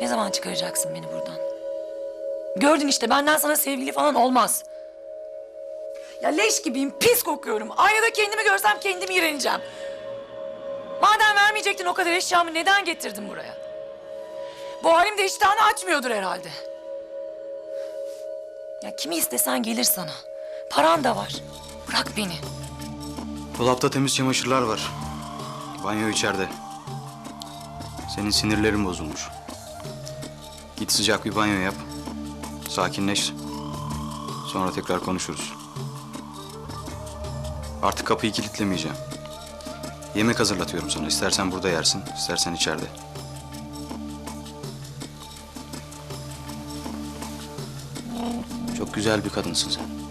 Ne zaman çıkaracaksın beni buradan? Gördün işte benden sana sevgili falan olmaz. Ya leş gibiyim, pis kokuyorum. Aynada kendimi görsem kendimi iğreneceğim. Madem vermeyecektin o kadar eşyamı neden getirdin buraya? Bu halim de iştahını açmıyordur herhalde. Ya kimi istesen gelir sana. Paran da var. Bırak beni. Dolapta temiz çamaşırlar var. Banyo içeride. Senin sinirlerin bozulmuş. Git sıcak bir banyo yap. Sakinleş. Sonra tekrar konuşuruz. Artık kapıyı kilitlemeyeceğim. Yemek hazırlatıyorum sana. İstersen burada yersin, istersen içeride. Çok güzel bir kadınsın sen.